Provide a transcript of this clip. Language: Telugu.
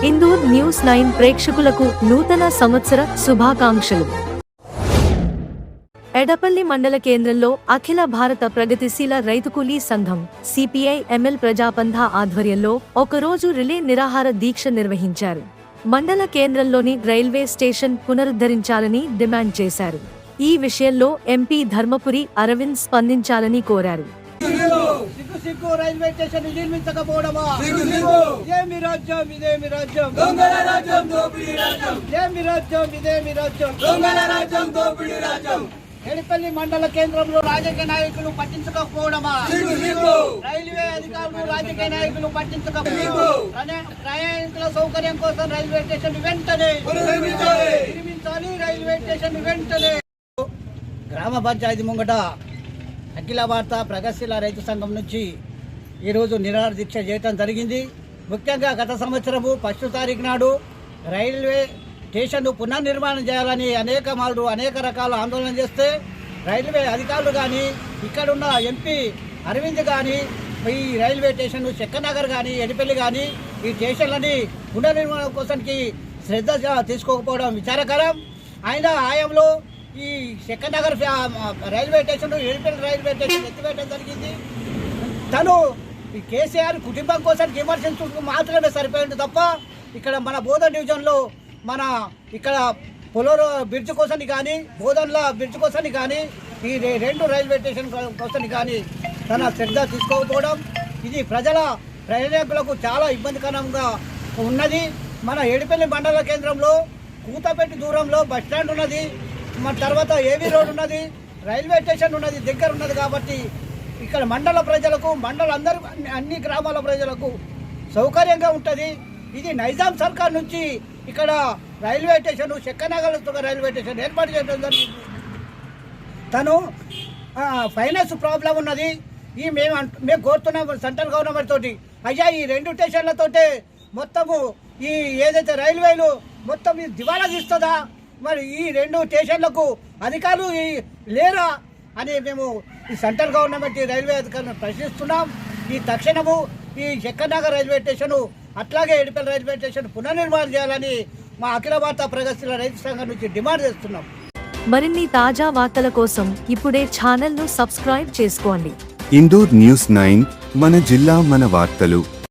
న్యూస్ నైన్ ప్రేక్షకులకు నూతన సంవత్సర శుభాకాంక్షలు. ఎడపల్లి మండల కేంద్రంలో అఖిల భారత ప్రగతిశీల రైతు కూలీ సంఘం సిపిఐ ఎంఎల్ ప్రజాపంధ ఆధ్వర్యంలో ఒకరోజు రిలే నిరాహార దీక్ష నిర్వహించారు. మండల కేంద్రంలోని రైల్వే స్టేషన్ పునరుద్ధరించాలని డిమాండ్ చేశారు. ఈ విషయంలో ఎంపీ ధర్మపురి అరవింద్ స్పందించాలని కోరారు. సిగ్గు సిగ్గు రైల్వే స్టేషన్ నిర్మించకపోవడమా. ఏమి రాజ్యం ఇదేమి రాజ్యం? దొంగల రాజ్యం దోపిడీ రాజ్యం. ఏమి రాజ్యం ఇదేమి రాజ్యం? దొంగల రాజ్యం దోపిడీ రాజ్యం. ఎడిపల్లి మండల కేంద్రంలో రాజకీయ నాయకులు పట్టించకపోవడమా రైల్వే అధికారులు రాజకీయ నాయకులు పట్టించకపోవడం ప్రయాణికుల సౌకర్యం కోసం రైల్వే స్టేషన్ వెంటనే. నిర్మించాలి. రైల్వే స్టేషన్ వెంటనే. గ్రామ పంచాయతీ ముంగట అఖిల భారత ప్రగతిశీల రైతు సంఘం నుంచి ఈరోజు నిరాహార దీక్ష చేయటం జరిగింది. ముఖ్యంగా గత సంవత్సరము ఫస్ట్ తారీఖు నాడు రైల్వే స్టేషన్ను పునర్నిర్మాణం చేయాలని అనేక మార్లు అనేక రకాల ఆందోళన చేస్తే రైల్వే అధికారులు కానీ ఇక్కడున్న ఎంపీ అరవింద్ కానీ ఈ రైల్వే స్టేషన్ చెక్కనగర్ కానీ ఎడిపల్లి కానీ ఈ స్టేషన్లని పునర్నిర్మాణం కోసానికి శ్రద్ధ తీసుకోకపోవడం విచారకరం. ఆయన ఆయంలో ఈ చెక్కనగర్ ఫ్యా- railway station Edipalli railway station ఎత్తివేయడం జరిగింది. తను ఈ కేసీఆర్ కుటుంబం కోసం ఎమర్జెన్సీ మాత్రమే సరిపోయింది తప్ప ఇక్కడ మన బోధన్ డివిజన్లో మన ఇక్కడ పొలోరో బ్రిడ్జ్ కోసం కానీ బోధన్ల బ్రిడ్జ్ కోసం కానీ ఈ రెండు రైల్వే స్టేషన్ కోసం కానీ తన శ్రద్ధ తీసుకోకపోవడం ఇది ప్రజల ప్రయాణికులకు చాలా ఇబ్బందికరంగా ఉన్నది. మన ఏడుపల్లి మండల కేంద్రంలో కూతపెట్టి దూరంలో బస్ స్టాండ్ ఉన్నది. మన తర్వాత ఏవీ రోడ్ ఉన్నది రైల్వే స్టేషన్ ఉన్నది దగ్గర ఉన్నది కాబట్టి ఇక్కడ మండల ప్రజలకు మండల అందరూ అన్ని- అన్ని గ్రామాల ప్రజలకు సౌకర్యంగా ఉంటుంది. ఇది నైజాం సర్కార్ నుంచి ఇక్కడ railway station Chekkanagar railway station ఏర్పాటు చేయడం జరిగింది. తను ఫైనాన్స్ ప్రాబ్లం ఉన్నది. ఈ మేము అంట- మేము కోరుతున్నాం సెంట్రల్ గవర్నమెంట్ తోటి. అయ్యా ఈ రెండు స్టేషన్లతోటే మొత్తము ఈ ఏదైతే రైల్వేలు మొత్తం ఇది దివాలా తీస్తుందా? మరి ఈ రెండు స్టేషన్లకు అధికారులు లేరా అని మేము ఈ సెంట్రల్ గవర్నమెంట్ ఈ రైల్వే అధికారులను ప్రశ్నిస్తున్నాం. ఈ తక్షణము ఈ చక్కనగర్ రైల్వే స్టేషను అట్లాగే ఎడిపల్లి రైల్వే స్టేషన్ పునర్నిర్మాణం చేయాలని మా అఖిల భారత ప్రగతిశీల రైతు సంఘం నుంచి డిమాండ్ చేస్తున్నాం. మరిన్ని తాజా వార్తల కోసం ఇప్పుడే ఛానల్ను సబ్స్క్రైబ్ చేసుకోండి. ఇందూర్ న్యూస్ నైన్ మన జిల్లా మన వార్తలు.